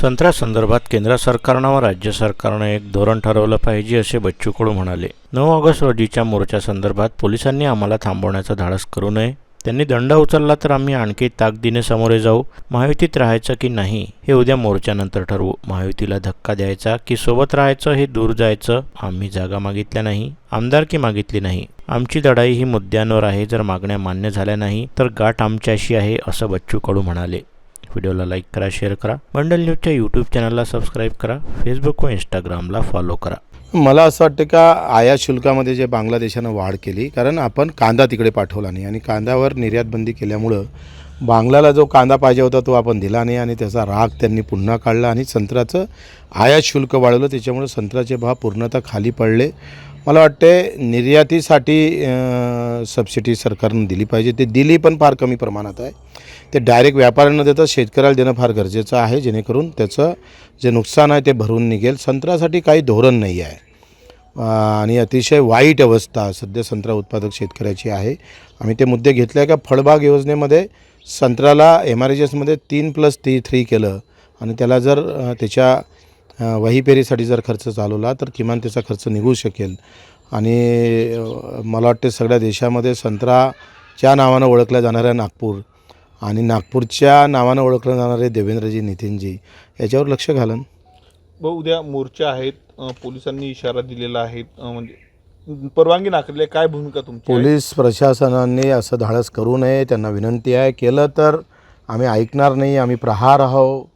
संत्रा संदर्भात केंद्र सरकारनं व राज्य सरकारनं एक धोरण ठरवलं पाहिजे असे बच्चू कडू म्हणाले. नऊ ऑगस्ट रोजीच्या मोर्चासंदर्भात पोलिसांनी आम्हाला थांबवण्याचा धाडस करू नये. त्यांनी दंड उचलला तर आम्ही आणखी ताकदीने सामोरे जाऊ. महायुतीत राहायचं की नाही हे उद्या मोर्चानंतर ठरवू. महायुतीला धक्का द्यायचा की सोबत राहायचं हे दूर जायचं आम्ही जागा मागितल्या नाही आमदारकी मागितली नाही. आमची लढाई ही मुद्द्यांवर आहे जर मागण्या मान्य झाल्या नाही तर गाठ आमच्याशी आहे असं बच्चू कडू म्हणाले. व्हिडिओला लाईक करा शेअर करा बंडल न्यूजच्या यूट्यूब चॅनलला सबस्क्राईब करा फेसबुक व इंस्टाग्रामला फॉलो करा मला असं वाटतं का आयात शुल्कामध्ये जे बांगलादेशानं वाढ केली कारण आपण कांदा तिकडे पाठवला नाही आणि कांद्यावर निर्यातबंदी केल्यामुळं बांगलाला जो कांदा पाहिजे होता तो आपण दिला नाही आणि त्याचा राग त्यांनी पुन्हा काढला आणि संत्र्याचं आयात शुल्क वाढवलं त्याच्यामुळे संत्र्याचे भाव पूर्णतः खाली पडले. मला वाटते निर्यातीसाठी सबसिडी सरकारनं दिली पाहिजे. ते दिली पण फार कमी प्रमाणात आहे. ते डायरेक्ट व्यापाऱ्यांना देतं शेतकऱ्याला देणं फार गरजेचं आहे जेणेकरून त्याचं जे नुकसान आहे ते भरून निघेल. संत्र्यासाठी काही धोरण नाही आहे. आणि अतिशय वाईट अवस्था सध्या संत्रा उत्पादक शेतकऱ्याची आहे. आम्ही ते मुद्दे घेतले आहे का फळबाग योजनेमध्ये संत्र्याला एम आर एच एसमध्ये तीन प्लस ती थ्री केलं. आणि त्याला जर त्याच्या वहीपेरीसाठी जर खर्च चालवला तर किमान त्याचा खर्च निघू शकेल. आणि मला वाटते सगळ्या देशामध्ये संत्राच्या नावानं ओळखल्या जाणाऱ्या नागपूर आणि नागपूरच्या नावानं ओळखलं जाणारे देवेंद्रजी नितीनजी याच्यावर लक्ष घालन. व उद्या मोर्चे आहेत अ, पोलिसांनी इशारा दिलेला आहे अ, म्हणजे परवानगी नाकारली आहे. काय भूमिका तुमची आहे? पोलीस प्रशासनाने असं धाडस करू नये. त्यांना विनंती आहे. केलं तर आम्ही ऐकणार नाही आम्ही प्रहार आहो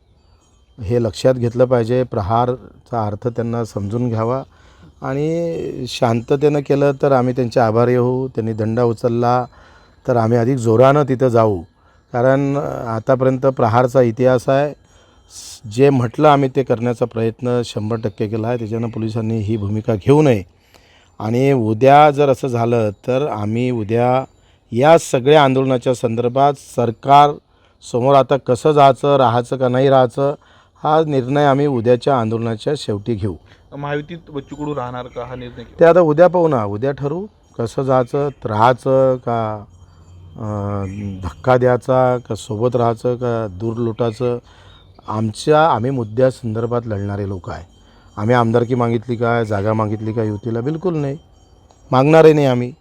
हे लक्षात घेतलं पाहिजे. प्रहारचा अर्थ त्यांना समजून घ्यावा. आणि शांततेनं केलं तर आम्ही त्यांचे आभारी होऊ. त्यांनी दंड उचलला तर आम्ही अधिक जोरानं तिथं जाऊ. कारण आतापर्यंत प्रहारचा इतिहास आहे. जे म्हटलं आम्ही ते करण्याचा प्रयत्न शंभर टक्के केला आहे. त्याच्यानं पोलिसांनी ही भूमिका घेऊ नये. आणि उद्या जर असं झालं तर आम्ही उद्या या सगळ्या आंदोलनाच्या संदर्भात सरकार समोर आता कसं जायचं राहायचं का नाही राहायचं हा निर्णय आम्ही उद्याच्या आंदोलनाच्या शेवटी घेऊ. महायुतीत बच्चू कडू राहणार का हा निर्णय. ते आता उद्या पाहू ना. उद्या ठरवू कसं जायचं राहायचं का धक्का द्यायचा का सोबत राहायचं का दूर लुटायचं? आमच्या आम्ही मुद्द्या संदर्भात लढणारे लोक आहे. आम्ही आमदारकी मागितली काय जागा मागितली का युतीला बिलकुल नाही. मागणारे नाही आम्ही.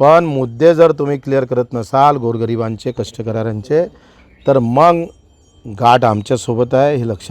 पण मुद्दे जर तुम्ही क्लिअर करत नसाल गोरगरिबांचे कष्टकऱ्यांचे तर मग गाठ आमच्यासोबत आहे हे लक्षात